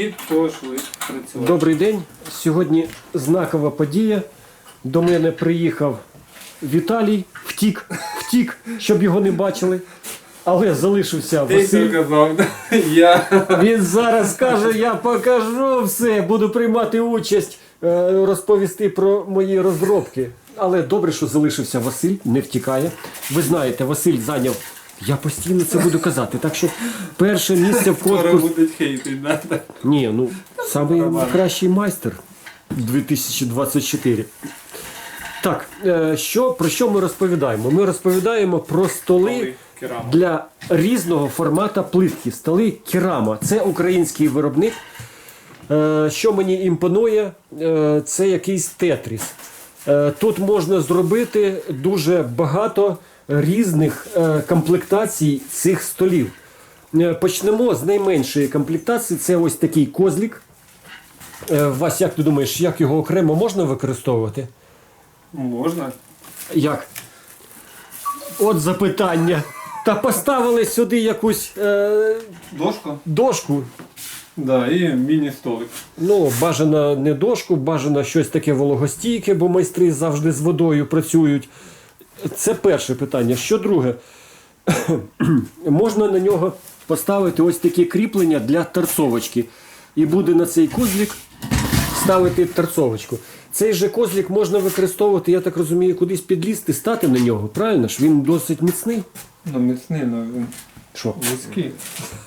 І пішли працювати. Добрий день. Сьогодні знакова подія. До мене приїхав Віталій, втік, втік, щоб його не бачили. Але залишився Ти Василь. казав, я. Він зараз каже, я покажу все, буду приймати участь, е, розповісти про мої розробки. Але добре, що залишився Василь, не втікає. Ви знаєте, Василь зайняв. Я постійно це буду казати. Так що перше місце в Скоро конкурсі. будуть хейтить, да? Ні, ну Нормально. кращий майстер 2024. Так, е, що, про що ми розповідаємо? Ми розповідаємо про столи Столи керама. для різного формату плитки. Столи керама. Це український виробник. Е, Що мені імпонує, е, це якийсь тетріс. Е, Тут можна зробити дуже багато різних е, комплектацій цих столів. Е, Почнемо з найменшої комплектації. Це ось такий козлік. Е, Вась, як ти думаєш, як його окремо можна використовувати? Можна? Як? От запитання. Та поставили сюди якусь е, Дошку? дошку. Да, і міні-столик. Ну, бажано не дошку, бажано щось таке вологостійке, бо майстри завжди з водою працюють. Це перше питання. Що друге? Можна на нього поставити ось такі кріплення для тарцовочки. І буде на цей козлік ставити тарцовочку. Цей же козлік можна використовувати, я так розумію, кудись підлізти, стати на нього. Правильно ж? Він досить міцний. Ну, міцний, ну він Що? вузький.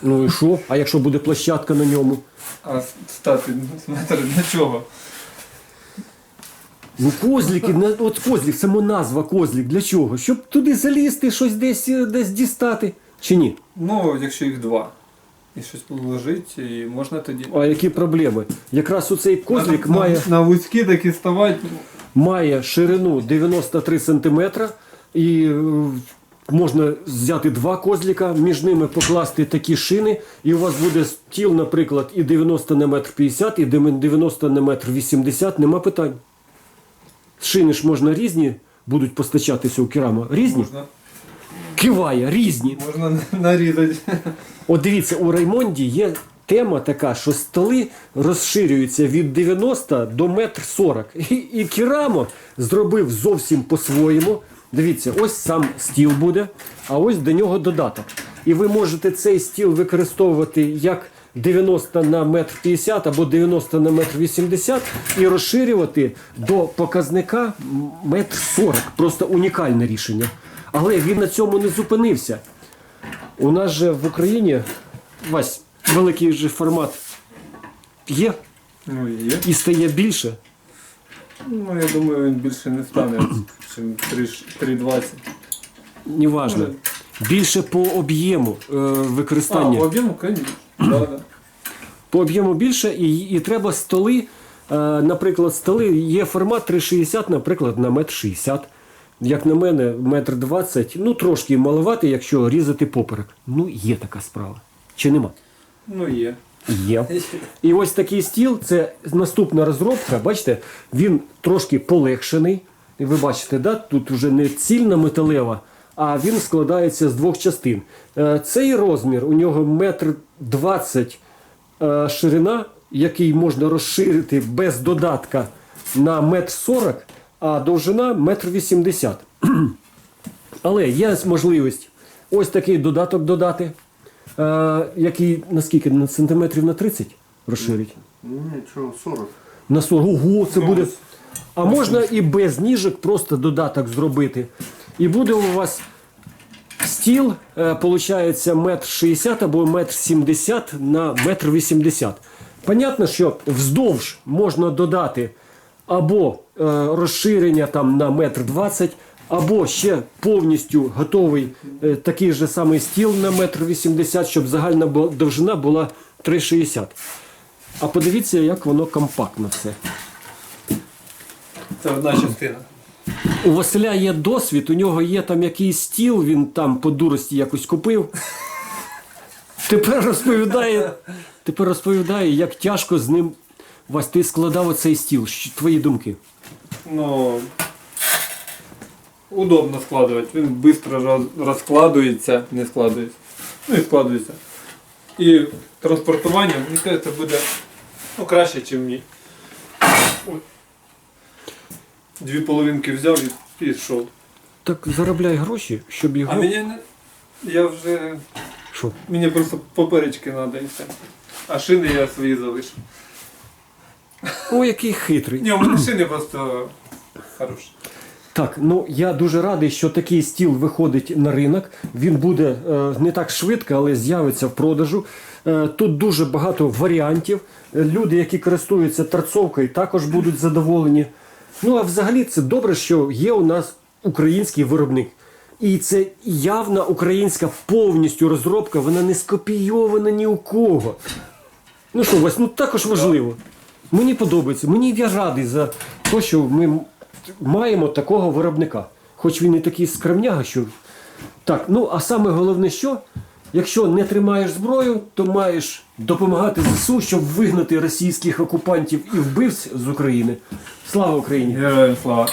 Ну і що? А якщо буде площадка на ньому? А стати з метр для чого? Ну, козліки, на- от козлік, само назва козлік. Для чого? Щоб туди залізти, щось десь, е, десь дістати. Чи ні? Ну, якщо їх два. І щось положить, і можна тоді. А які проблеми? Якраз у цей козлік на, має, на вузькі такі ставати. має ширину 93 см і е, можна взяти два козліка, між ними покласти такі шини, і у вас буде стіл, наприклад, і 90 на метр 50, і 90 на метр 80, нема питань. Шини ж можна різні, будуть постачатися у керама. Різні? Можна, Киває, різні. можна на- нарізати. От дивіться, у Раймонді є тема така, що столи розширюються від 90 до метр 40. І, і Кірамо зробив зовсім по-своєму. Дивіться, ось сам стіл буде, а ось до нього додаток. І ви можете цей стіл використовувати як 90 на метр 50 або 90 на метр 80 і розширювати до показника метр 40. Просто унікальне рішення. Але він на цьому не зупинився. У нас же в Україні Вась, великий же формат є Ну, є. і стає більше. Ну, я думаю, він більше не стане, ніж 3,20. Неважно. Більше по об'єму е, А, використання. об'єму, звісно. По об'єму більше, і, і треба столи. Е, наприклад, столи є формат 3,60, наприклад, на метр 60. Як на мене, метр 20, ну трошки маловато, якщо різати поперек. Ну, є така справа. Чи нема? Ну, є. Є. І ось такий стіл це наступна розробка. Бачите, він трошки полегшений. Ви бачите, да? тут вже не цільна металева, а він складається з двох частин. Е, Цей розмір у нього метр двадцять е, ширина, який можна розширити без додатка на метр сорок, а довжина метр вісімдесят. Але є можливість ось такий додаток додати, е, який наскільки на сантиметрів на 30 розширить. Ну нічого, 40. На 40. Ого, це Ну, буде. А можна і без ніжок просто додаток зробити. І буде у вас стіл, е, получається, метр 60 або метр 70 на метр 80. Понятно, що вздовж можна додати або е, розширення там на метр 20, або ще повністю готовий е, такий же самий стіл на метр 80, щоб загальна довжина була 3,60. А подивіться, як воно компактно все. Це одна частина. У Василя є досвід, у нього є там якийсь стіл, він там по дурості якось купив. Тепер розповідає, тепер розповідає, як тяжко з ним. Вась, ти складав оцей стіл. Що- Твої думки? Ну, удобно складувати. Він швидко роз- розкладується, не складується. Ну і складується. І транспортування, мені здається, буде ну, краще, ніж мій. Ой. Дві половинки взяв і пішов. Так заробляй гроші, щоб А мені не. Я вже. Що? Мені просто поперечки треба і все. А шини я свої залишив. О, який хитрий. Ні, у мене шини просто хороші. Так, ну я дуже радий, що такий стіл виходить на ринок. Він буде е, не так швидко, але з'явиться в продажу. Е, тут дуже багато варіантів. Е, Люди, які користуються торцовкою, також будуть задоволені. Ну а взагалі це добре, що є у нас український виробник. І це явна українська повністю розробка, вона не скопійована ні у кого. Ну що, Вась, ну також важливо. Мені подобається. Мені я радий за те, що ми маємо такого виробника. Хоч він і такий скромняга, що. Так, ну а саме головне, що якщо не тримаєш зброю, то маєш допомагати ЗСУ, щоб вигнати російських окупантів і вбивць з України. Слава Україні! Слава.